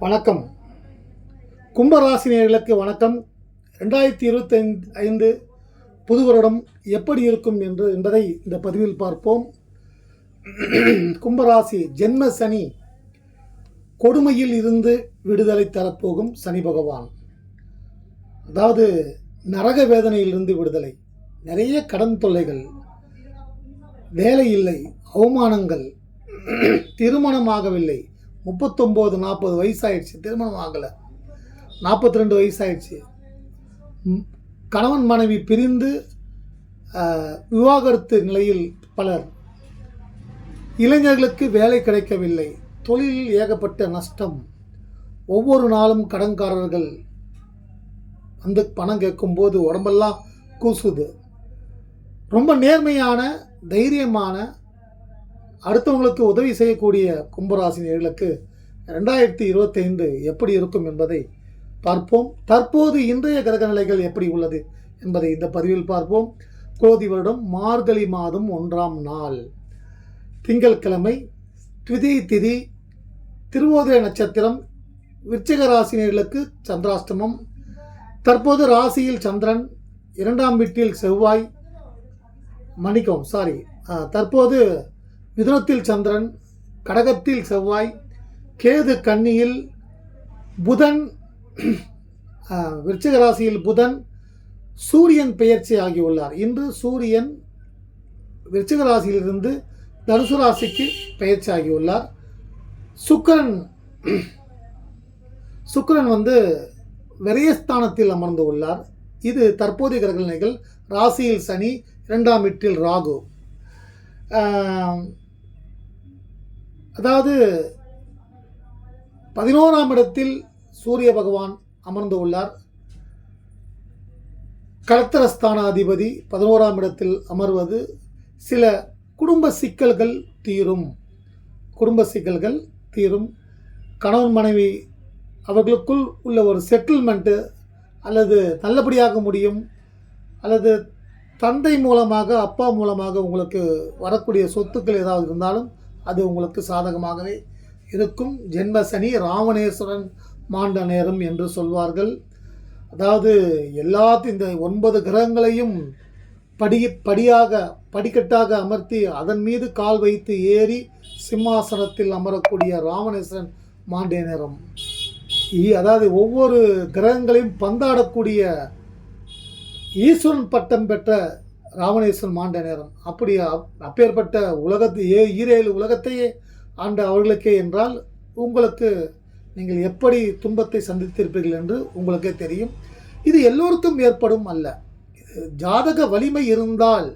வணக்கம். கும்பராசினியர்களுக்கு வணக்கம். ரெண்டாயிரத்தி இருபத்தி ஐந்து புது வருடம் எப்படி இருக்கும் என்று என்பதை இந்த பதிவில் பார்ப்போம். கும்பராசி ஜென்ம சனி கொடுமையில் இருந்து விடுதலை தரப்போகும் சனி பகவான். அதாவது நரக வேதனையிலிருந்து விடுதலை. நிறைய கடன் தொல்லைகள் வேலை இல்லை அவமானங்கள் திருமணமாகவில்லை முப்பத்தொம்போது நாற்பது வயசாயிடுச்சு. திருமணம் ஆகலை. நாற்பத்தி ரெண்டு வயசாயிடுச்சு கணவன் மனைவி பிரிந்து விவாகரத்து நிலையில் பலர். இளைஞர்களுக்கு வேலை கிடைக்கவில்லை. தொழிலில் ஏகப்பட்ட நஷ்டம். ஒவ்வொரு நாளும் கடன்காரர்கள் வந்து பணம் கேட்கும்போது உடம்பெல்லாம் கூசுது. ரொம்ப நேர்மையான தைரியமான அடுத்தவங்களுக்கு உதவி செய்யக்கூடிய கும்பராசினியர்களுக்கு ரெண்டாயிரத்தி இருபத்தைந்து எப்படி இருக்கும் என்பதை பார்ப்போம். தற்போது இன்றைய கிரக நிலைகள் எப்படி உள்ளது என்பதை இந்த பதிவில் பார்ப்போம். கோதி வருடம் மார்கழி மாதம் ஒன்றாம் நாள். திங்கட்கிழமை திதி திதி திருவோதய நட்சத்திரம் விருச்சிக ராசினியர்களுக்கு சந்திராஷ்டமம். தற்போது ராசியில் சந்திரன் இரண்டாம் வீட்டில் செவ்வாய் மணிக்கம் சாரி தற்போது மிதுனத்தில் சந்திரன் கடகத்தில் செவ்வாய் கேது கன்னியில் புதன் விருச்சிகராசியில் விருச்சிக ராசியில் புதன் சூரியன் பெயர்ச்சி ஆகியுள்ளார். இன்று சூரியன் விருச்சிக ராசியிலிருந்து தனுசு ராசிக்கு பெயர்ச்சி ஆகியுள்ளார். சுக்கரன் சுக்கரன் வந்து விரயஸ்தானத்தில் அமர்ந்து உள்ளார். இது தற்போதைய கிரக நிலைகள் ராசியில் சனி இரண்டாம் வீட்டில் ராகு. அதாவது பதினோராம் இடத்தில் சூரிய பகவான் அமர்ந்து உள்ளார். கலத்திரஸ்தானாதிபதி பதினோராம் இடத்தில் அமர்வது சில குடும்ப சிக்கல்கள் தீரும். குடும்ப சிக்கல்கள் தீரும். கணவன் மனைவி அவர்களுக்குள் உள்ள ஒரு செட்டில்மெண்ட்டு அல்லது நல்லபடியாக முடியும். அல்லது தந்தை மூலமாக அப்பா மூலமாக உங்களுக்கு வரக்கூடிய சொத்துக்கள் ஏதாவது இருந்தாலும் அது உங்களுக்கு சாதகமாகவே இருக்கும். ஜென்மசனி ராவணேஸ்வரன் மாண்ட நேரம் என்று சொல்வார்கள். அதாவது எல்லாத்து இந்த ஒன்பது கிரகங்களையும் படி படியாக படிக்கட்டாக அமர்த்தி அதன் மீது கால் வைத்து ஏறி சிம்மாசனத்தில் அமரக்கூடிய ராவணேஸ்வரன் மாண்டிய நேரம். அதாவது ஒவ்வொரு கிரகங்களையும் பந்தாடக்கூடிய ஈஸ்வரன் பட்டம் பெற்ற ராவணேஸ்வரன் மாண்ட நேரம். அப்படி அப்பேற்பட்ட உலகத்து ஏ ஈரேழு உலகத்தையே ஆண்ட அவர்களுக்கே என்றால் உங்களுக்கு நீங்கள் எப்படி துன்பத்தை சந்தித்திருப்பீர்கள் என்று உங்களுக்கே தெரியும். இது எல்லோருக்கும் ஏற்படும் அல்ல. இது ஜாதக வலிமை இருந்தால்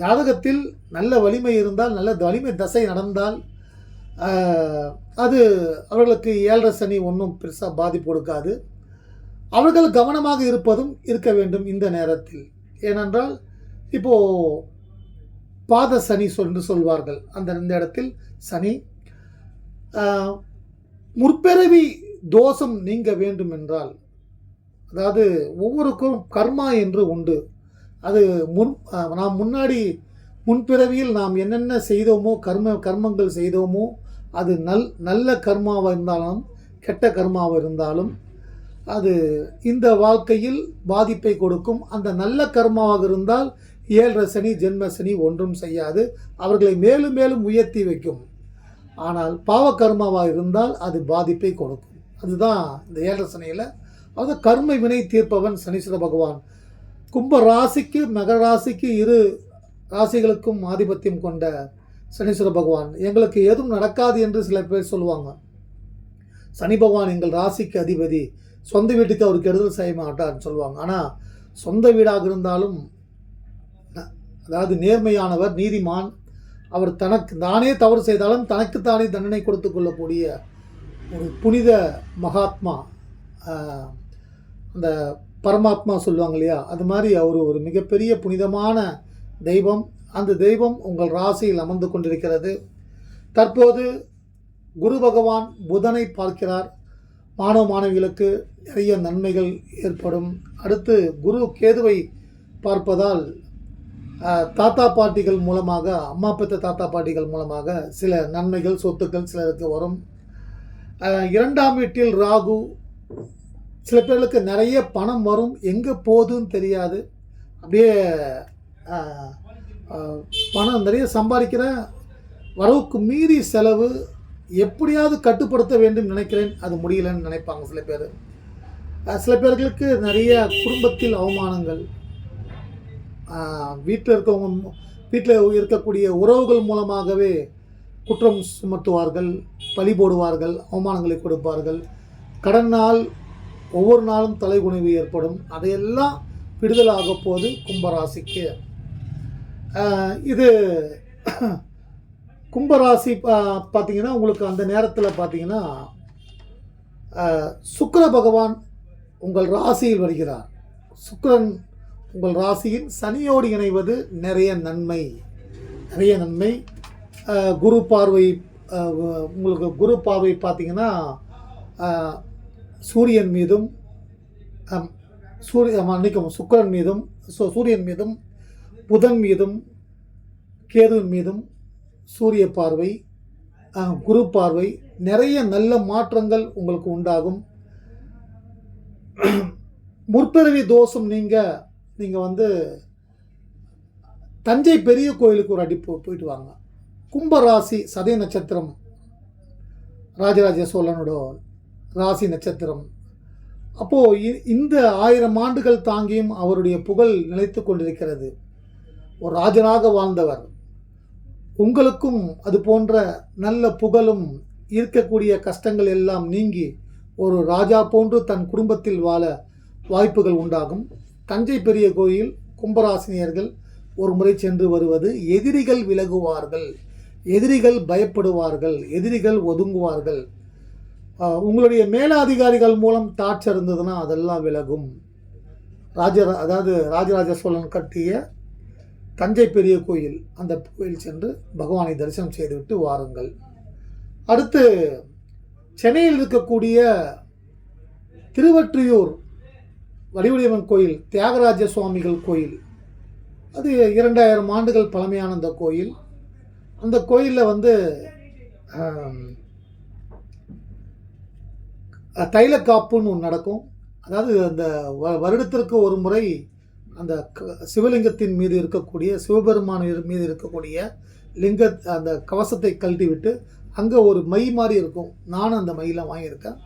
ஜாதகத்தில் நல்ல வலிமை இருந்தால் நல்ல வலிமை தசை நடந்தால் அது அவர்களுக்கு ஏழரை சனி ஒன்றும் பெருசாக பாதிப்பு கொடுக்காது. அவர்கள் கவனமாக இருப்பதும் இருக்க வேண்டும் இந்த நேரத்தில். ஏனென்றால் இப்போது பாத சனி என்று சொல்வார்கள். அந்த இந்த இடத்தில் சனி முற்பிறவி தோஷம் நீங்க வேண்டும் என்றால் அதாவது ஒவ்வொருக்கும் கர்மா என்று உண்டு. அது முன் நாம் முன்னாடி முன்பிறவியில் நாம் என்னென்ன செய்தோமோ கர்ம கர்மங்கள் செய்தோமோ அது நல் நல்ல கர்மாவாக இருந்தாலும் கெட்ட கர்மாவாக இருந்தாலும் அது இந்த வாழ்க்கையில் பாதிப்பை கொடுக்கும். அந்த நல்ல கர்மாவாக இருந்தால் ஏழரை சனி ஜென்ம சனி ஒன்றும் செய்யாது. அவர்களை மேலும் மேலும் உயர்த்தி வைக்கும். ஆனால் பாவ கர்மாவாக இருந்தால் அது பாதிப்பை கொடுக்கும். அதுதான் இந்த ஏழரை சனியில். அதாவது கர்ம வினை தீர்ப்பவன் சனீஸ்வர பகவான். கும்ப ராசிக்கு மகர ராசிக்கு இரு ராசிகளுக்கும் ஆதிபத்தியம் கொண்ட சனீஸ்வர பகவான். எங்களுக்கு எதுவும் நடக்காது என்று சில பேர் சொல்லுவாங்க. சனி பகவான் எங்கள் ராசிக்கு அதிபதி. சொந்த வீட்டுக்கு அவர் கெடுதல் செய்ய மாட்டார்னு சொல்லுவாங்க. ஆனால் சொந்த வீடாக இருந்தாலும் அதாவது நேர்மையானவர் நீதிமான். அவர் தனக்கு தானே தவறு செய்தாலும் தனக்குத்தானே தண்டனை கொடுத்து கொள்ளக்கூடிய ஒரு புனித மகாத்மா அந்த பரமாத்மா சொல்லுவாங்க இல்லையா? அது மாதிரி அவர் ஒரு மிகப்பெரிய புனிதமான தெய்வம். அந்த தெய்வம் உங்கள் ராசியில் அமர்ந்து கொண்டிருக்கிறது. தற்போது குரு பகவான் புதனை பார்க்கிறார். மாணவ மாணவிகளுக்கு நிறைய நன்மைகள் ஏற்படும். அடுத்து குரு கேதுவை பார்ப்பதால் தாத்தா பாட்டிகள் மூலமாக அம்மா பெற்ற தாத்தா பாட்டிகள் மூலமாக சில நன்மைகள் சொத்துக்கள் சிலருக்கு வரும். இரண்டாம் வீட்டில் ராகு. சில பேர்களுக்கு நிறைய பணம் வரும். எங்கே போகுதுன்னு தெரியாது. அப்படியே பணம் நிறைய சம்பாதிக்கிற வரவுக்கு மீறி செலவு எப்படியாவது கட்டுப்படுத்த வேண்டும் நினைக்கிறேன். அது முடியலன்னு நினைப்பாங்க சில பேர். சில பேர்களுக்கு நிறைய குடும்பத்தில் அவமானங்கள். வீட்டில் இருக்கவங்க வீட்டில் இருக்கக்கூடிய உறவுகள் மூலமாகவே குற்றம் சுமத்துவார்கள் பழி போடுவார்கள் அவமானங்களை கொடுப்பார்கள். கடன் நாள் ஒவ்வொரு நாளும் தலைகுனிவு ஏற்படும். அதையெல்லாம் விடுதலாக போது கும்பராசிக்கு. இது கும்பராசி பா- பார்த்தீங்கன்னா உங்களுக்கு அந்த நேரத்தில் பார்த்தீங்கன்னா சுக்கர பகவான் உங்கள் ராசியில் வருகிறார். சுக்கரன் உங்கள் ராசியில் சனியோடு இணைவது நிறைய நன்மை. நிறைய நன்மை. குரு பார்வை உங்களுக்கு குரு பார்வை பார்த்தீங்கன்னா சூரியன் மீதும் சூரிய மன்னிக்கவும் சுக்கிரன் மீதும் சோ சூரியன் மீதும் புதன் மீதும் கேதுவின் மீதும் சூரிய பார்வை குரு பார்வை நிறைய நல்ல மாற்றங்கள் உங்களுக்கு உண்டாகும். முற்பிறவி தோஷம் நீங்கள் நீங்கள் வந்து தஞ்சை பெரிய கோயிலுக்கு ஒரு அடி போ போயிட்டு வாங்க. கும்பராசி சதய நட்சத்திரம் ராஜராஜ சோழனோட ராசி நட்சத்திரம். அப்போது இந்த ஆயிரம் ஆண்டுகள் தாங்கியும் அவருடைய புகழ் நிலைத்து கொண்டிருக்கிறது. ஒரு ராஜனாக வாழ்ந்தவர். உங்களுக்கும் அது போன்ற நல்ல புகழும் இருக்கக்கூடிய கஷ்டங்கள் எல்லாம் நீங்கி ஒரு ராஜா போன்று தன் குடும்பத்தில் வாழ வாய்ப்புகள் உண்டாகும். தஞ்சை பெரிய கோயில் கும்பராசினியர்கள் ஒரு முறை சென்று வருவது எதிரிகள் விலகுவார்கள். எதிரிகள் பயப்படுவார்கள். எதிரிகள் ஒதுங்குவார்கள். உங்களுடைய மேலதிகாரிகள் மூலம் டார்ச்சர் இருந்ததுன்னா அதெல்லாம் விலகும். ராஜ அதாவது ராஜராஜ சோழன் கட்டிய தஞ்சை பெரிய கோயில் அந்த கோயில் சென்று பகவானை தரிசனம் செய்துவிட்டு வாருங்கள். அடுத்து சென்னையில் இருக்கக்கூடிய திருவற்றியூர் வடிவடிவன் கோயில் தியாகராஜ சுவாமிகள் கோயில். அது இரண்டாயிரம் ஆண்டுகள் பழமையான அந்த கோயில். அந்த கோயிலில் வந்து தைலக்காப்புன்னு ஒன்று நடக்கும். அதாவது அந்த வ- வருடத்திற்கு ஒரு முறை அந்த க- சிவலிங்கத்தின் மீது இருக்கக்கூடிய சிவபெருமான் மீது இருக்கக்கூடிய லிங்க அந்த கவசத்தை கழட்டி விட்டு அங்கே ஒரு மை மாதிரி இருக்கும். நானும் அந்த மையெலாம் வாங்கியிருக்கேன்.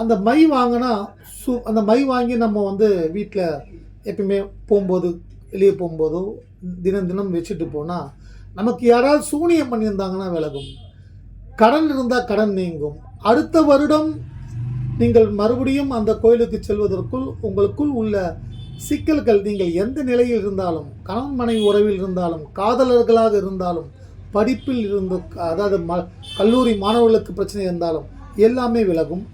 அந்த மை வாங்கினா சு அந்த மை வாங்கி நம்ம வந்து வீட்டில் எப்பயுமே போகும்போது வெளியே போகும்போதோ தினம் தினம் வச்சுட்டு போனால் நமக்கு யாராவது சூனியம் பண்ணியிருந்தாங்கன்னா விலகும். கடன் இருந்தால் கடன் நீங்கும். அடுத்த வருடம் நீங்கள் மறுபடியும் அந்த கோயிலுக்கு செல்வதற்குள் உங்களுக்குள் உள்ள சிக்கல்கள் நீங்கள் எந்த நிலையில் இருந்தாலும் கணவன் மனைவி உறவில் இருந்தாலும் காதலர்களாக இருந்தாலும் படிப்பில் இருந்து அதாவது ம கல்லூரி மாணவர்களுக்கு பிரச்சனை இருந்தாலும் எல்லாமே விலகும்.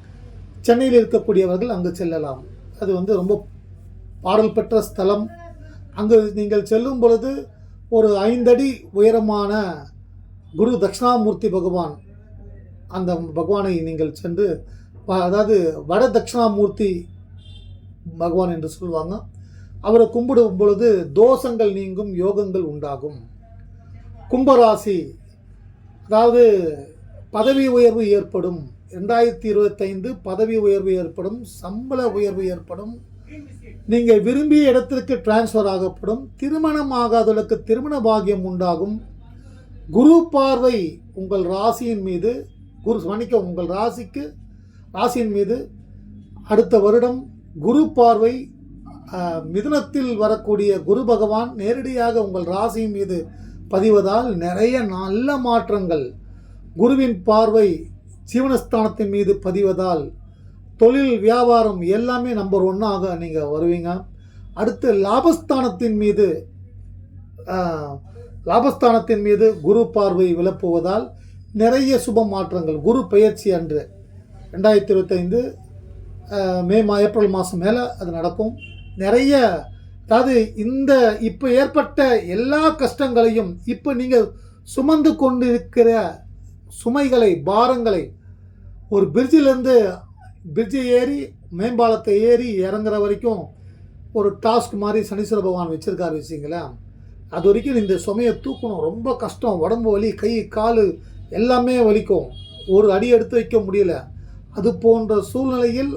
சென்னையில் இருக்கக்கூடியவர்கள் அங்கு செல்லலாம். அது வந்து ரொம்ப பாடல் பெற்ற ஸ்தலம். அங்கு நீங்கள் செல்லும் பொழுது ஒரு ஐந்தடி உயரமான குரு தட்சிணாமூர்த்தி பகவான் அந்த பகவானை நீங்கள் சென்று ப- அதாவது வட தட்சிணாமூர்த்தி பகவான் என்று சொல்லுவாங்க அவரை கும்பிடும் பொழுது தோஷங்கள் நீங்கும் யோகங்கள் உண்டாகும். கும்பராசி அதாவது பதவி உயர்வு ஏற்படும். ரெண்டாயிரத்தி இருபத்தைந்து பதவி உயர்வு ஏற்படும் சம்பள உயர்வு ஏற்படும். நீங்கள் விரும்பிய இடத்திற்கு டிரான்ஸ்ஃபர் ஆகப்படும். திருமணம் ஆகாதவர்களுக்கு திருமண பாகியம் உண்டாகும். குரு பார்வை உங்கள் ராசியின் மீது குரு மன்னிக்க உங்கள் ராசிக்கு ராசியின் மீது அடுத்த வருடம் குரு பார்வை மிதுனத்தில் வரக்கூடிய குரு பகவான் நேரடியாக உங்கள் ராசியின் மீது பதிவதால் நிறைய நல்ல மாற்றங்கள். குருவின் பார்வை ஜீவனஸ்தானத்தின் மீது பதிவதால் தொழில் வியாபாரம் எல்லாமே நம்பர் ஒன்னாக நீங்கள் வருவீங்க. அடுத்து லாபஸ்தானத்தின் மீது லாபஸ்தானத்தின் மீது குரு பார்வை விளப்புவதால் நிறைய சுப மாற்றங்கள். குரு பயிற்சி அன்று ரெண்டாயிரத்தி இருபத்தைந்து மே மா ஏப்ரல் மாதம் மேலே அது நடக்கும். நிறைய அதாவது இந்த இப்போ ஏற்பட்ட எல்லா கஷ்டங்களையும் இப்போ நீங்கள் சுமந்து கொண்டிருக்கிற சுமைகளை பாரங்களை ஒரு பிரிட்ஜிலேருந்து பிரிட்ஜை ஏறி மேம்பாலத்தை ஏறி இறங்குற வரைக்கும் ஒரு டாஸ்க் மாதிரி சனீஸ்வர பகவான் வச்சுருக்காரு வச்சிங்களேன் அது வரைக்கும் இந்த சுமையை தூக்கணும். ரொம்ப கஷ்டம். உடம்பு வலி கை கால் எல்லாமே வலிக்கும். ஒரு அடி எடுத்து வைக்க முடியல. அது போன்ற சூழ்நிலையில்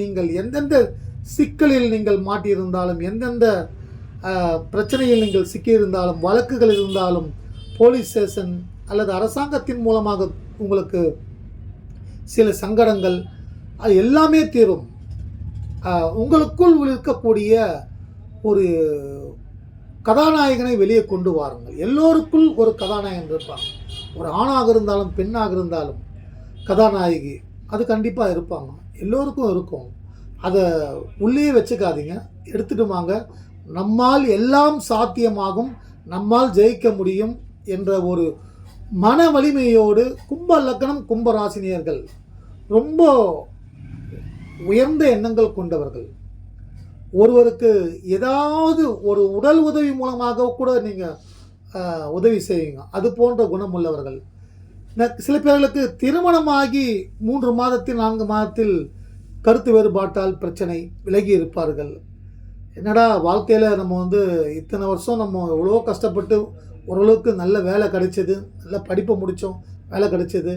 நீங்கள் எந்தெந்த சிக்கலில் நீங்கள் மாட்டியிருந்தாலும் எந்தெந்த பிரச்சனையில் நீங்கள் சிக்கியிருந்தாலும் வழக்குகள் இருந்தாலும் போலீஸ் ஸ்டேஷன் அல்லது அரசாங்கத்தின் மூலமாக உங்களுக்கு சில சங்கடங்கள் அது எல்லாமே தீரும். உங்களுக்குள் இருக்கக்கூடிய ஒரு கதாநாயகனை வெளியே கொண்டு வாருங்கள். எல்லோருக்குள் ஒரு கதாநாயகன் இருப்பாங்க ஒரு ஆணாக இருந்தாலும் பெண்ணாக இருந்தாலும் கதாநாயகி அது கண்டிப்பாக இருப்பாங்க. எல்லோருக்கும் இருக்கும். அதை உள்ளே வச்சுக்காதீங்க. எடுத்துட்டு வாங்க. நம்மால் எல்லாம் சாத்தியமாகும். நம்மால் ஜெயிக்க முடியும் என்ற ஒரு மன வலிமையோடு கும்ப லக்னம் கும்பராசினியர்கள் ரொம்ப உயர்ந்த எண்ணங்கள் கொண்டவர்கள். ஒருவருக்கு ஏதாவது ஒரு உடல் உதவி மூலமாக கூட நீங்கள் உதவி செய்வீங்க. அது போன்ற குணம் உள்ளவர்கள் ந- சில பேர்களுக்கு திருமணமாகி மூன்று மாதத்தில் நான்கு மாதத்தில் கருத்து வேறுபாட்டால் பிரச்சனை விலகி இருப்பார்கள். என்னடா வாழ்க்கையில் நம்ம வந்து இத்தனை வருஷம் நம்ம எவ்வளோ கஷ்டப்பட்டு ஓரளவுக்கு நல்ல வேலை கிடைச்சிது நல்ல படிப்பை முடித்தோம் வேலை கிடைச்சிது.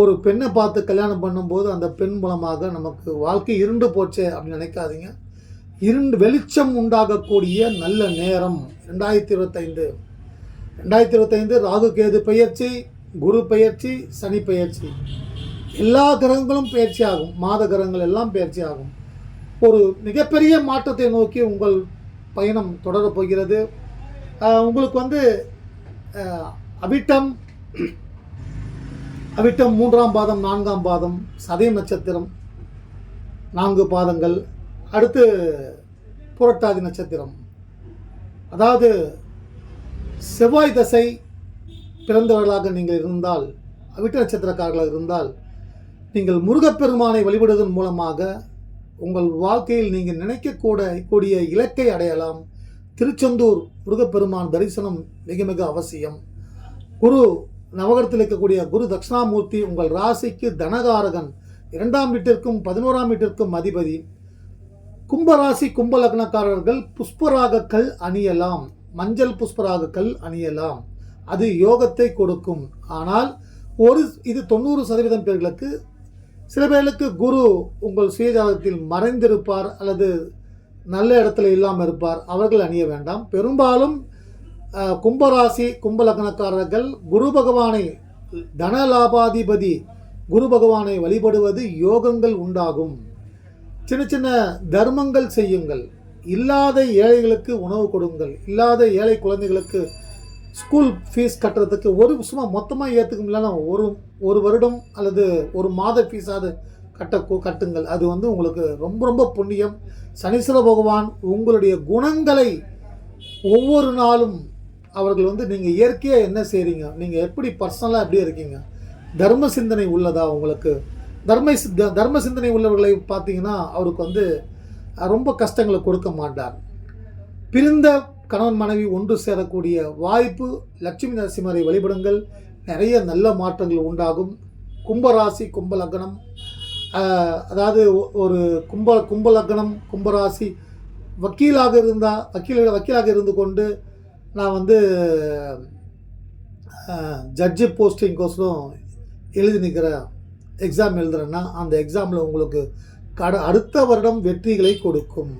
ஒரு பெண்ணை பார்த்து கல்யாணம் பண்ணும்போது அந்த பெண் மூலமாக நமக்கு வாழ்க்கை இருண்டு போச்சே அப்படின்னு நினைக்காதீங்க. இருண்டு வெளிச்சம் உண்டாகக்கூடிய நல்ல நேரம் ரெண்டாயிரத்தி இருபத்தைந்து. ரெண்டாயிரத்தி இருபத்தைந்து ராகு கேது பயிற்சி குரு பயிற்சி சனி பயிற்சி. எல்லா கிரகங்களும் பயிற்சி ஆகும். மாத கிரகங்கள் எல்லாம் பயிற்சி ஆகும். ஒரு மிகப்பெரிய மாற்றத்தை நோக்கி உங்கள் பயணம் தொடரப் போகிறது. உங்களுக்கு வந்து அவிட்டம் அவிட்டம் மூன்றாம் பாதம் நான்காம் பாதம் சதய நட்சத்திரம் நான்கு பாதங்கள் அடுத்து புரட்டாதி நட்சத்திரம். அதாவது செவ்வாய் தசை பிறந்தவர்களாக நீங்கள் இருந்தால் அவிட்ட நட்சத்திரக்காரர்களாக இருந்தால் நீங்கள் முருகப்பெருமானை வழிபடுவதன் மூலமாக உங்கள் வாழ்க்கையில் நீங்கள் நினைக்கக்கூட கூடிய இலக்கை அடையலாம். திருச்செந்தூர் முருகப்பெருமான் தரிசனம் மிக மிக அவசியம். குரு நவகரத்தில் இருக்கக்கூடிய குரு தட்சிணாமூர்த்தி உங்கள் ராசிக்கு தனகாரகன். இரண்டாம் வீட்டிற்கும் பதினோராம் வீட்டிற்கும் அதிபதி. கும்பராசி கும்ப லக்னக்காரர்கள் அணியலாம். மஞ்சள் புஷ்பராகக்கள் அணியலாம். அது யோகத்தை கொடுக்கும். ஆனால் ஒரு இது தொண்ணூறு சதவீதம் பேர்களுக்கு சில பேர்களுக்கு குரு உங்கள் சுயஜாதகத்தில் மறைந்திருப்பார் அல்லது நல்ல இடத்துல இல்லாமல் இருப்பார். அவர்கள் அணிய வேண்டாம். பெரும்பாலும் கும்பராசி கும்பலக்னக்காரர்கள் குரு பகவானை தனலாபாதிபதி குரு பகவானை வழிபடுவது யோகங்கள் உண்டாகும். சின்ன சின்ன தர்மங்கள் செய்யுங்கள். இல்லாத ஏழைகளுக்கு உணவு கொடுங்கள். இல்லாத ஏழை குழந்தைகளுக்கு ஸ்கூல் ஃபீஸ் கட்டுறதுக்கு ஒரு சும்மா மொத்தமாக ஏற்றுக்க முடியலன்னா ஒரு ஒரு வருடம் அல்லது ஒரு மாத ஃபீஸாவது கட்ட கட்டுங்கள். அது வந்து உங்களுக்கு ரொம்ப ரொம்ப புண்ணியம். சனீஸ்வர பகவான் உங்களுடைய குணங்களை ஒவ்வொரு நாளும் அவர்கள் வந்து நீங்கள் இயற்கையாக என்ன செய்கிறீங்க நீங்கள் எப்படி பர்சனலாக எப்படி இருக்கீங்க? தர்ம சிந்தனை உள்ளதா உங்களுக்கு? தர்ம தர்ம சிந்தனை உள்ளவர்களை பார்த்தீங்கன்னா அவருக்கு வந்து ரொம்ப கஷ்டங்களை கொடுக்க மாட்டார். பிரிந்த கணவன் மனைவி ஒன்று சேரக்கூடிய வாய்ப்பு லட்சுமி நரசிம்மரை வழிபடுங்கள். நிறைய நல்ல மாற்றங்கள் உண்டாகும். கும்பராசி கும்பலக்னம் அதாவது ஒ- ஒரு கும்ப கும்பலக்னம் கும்பராசி வக்கீலாக இருந்தால் வக்கீல வக்கீலாக இருந்து கொண்டு நான் வந்து ஜட்ஜு போஸ்டிங்கோசரம் எழுதி நிற்கிற எக்ஸாம் எழுதுறேன்னா அந்த எக்ஸாமில் உங்களுக்கு கட அடுத்த வருடம் வெற்றிகளை கொடுக்கும்.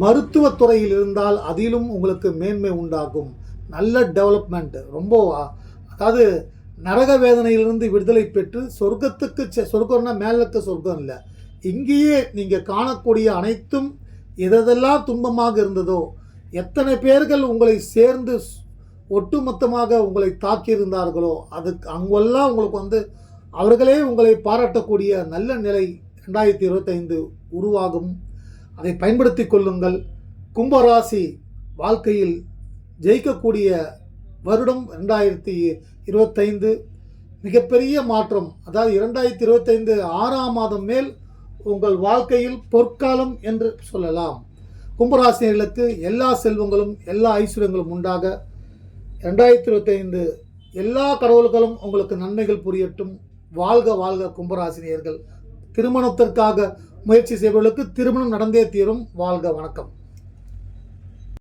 மருத்துவத்துறையில் இருந்தால் அதிலும் உங்களுக்கு மேன்மை உண்டாகும். நல்ல டெவலப்மெண்ட் ரொம்ப அதாவது நரக வேதனையிலிருந்து விடுதலை பெற்று சொர்க்கத்துக்கு சொர்க்கம்னா மேல இருக்க சொர்க்கம் இல்லை. இங்கேயே நீங்கள் காணக்கூடிய அனைத்தும் எதெல்லாம் துன்பமாக இருந்ததோ எத்தனை பேர்கள் உங்களை சேர்ந்து ஒட்டுமொத்தமாக உங்களை தாக்கியிருந்தார்களோ அதுக்கு அங்கெல்லாம் உங்களுக்கு வந்து அவர்களே உங்களை பாராட்டக்கூடிய நல்ல நிலை ரெண்டாயிரத்தி இருபத்தைந்து உருவாகும். அதை பயன்படுத்தி கொள்ளுங்கள். கும்பராசி வாழ்க்கையில் ஜெயிக்கக்கூடிய வருடம் ரெண்டாயிரத்தி இருபத்தைந்து மிகப்பெரிய மாற்றம். அதாவது இரண்டாயிரத்தி இருபத்தைந்து ஆறாம் மாதம் மேல் உங்கள் வாழ்க்கையில் பொற்காலம் என்று சொல்லலாம். கும்பராசினியர்களுக்கு எல்லா செல்வங்களும் எல்லா ஐஸ்வர்யங்களும் உண்டாக. ரெண்டாயிரத்தி இருபத்தைந்து எல்லா கடவுள்களும் உங்களுக்கு நன்மைகள் புரியட்டும். வாழ்க வாழ்க கும்பராசினியர்கள். திருமணத்திற்காக முயற்சி செய்பவர்களுக்கு திருமணம் நடந்தே தீரும். வாழ்க வணக்கம்.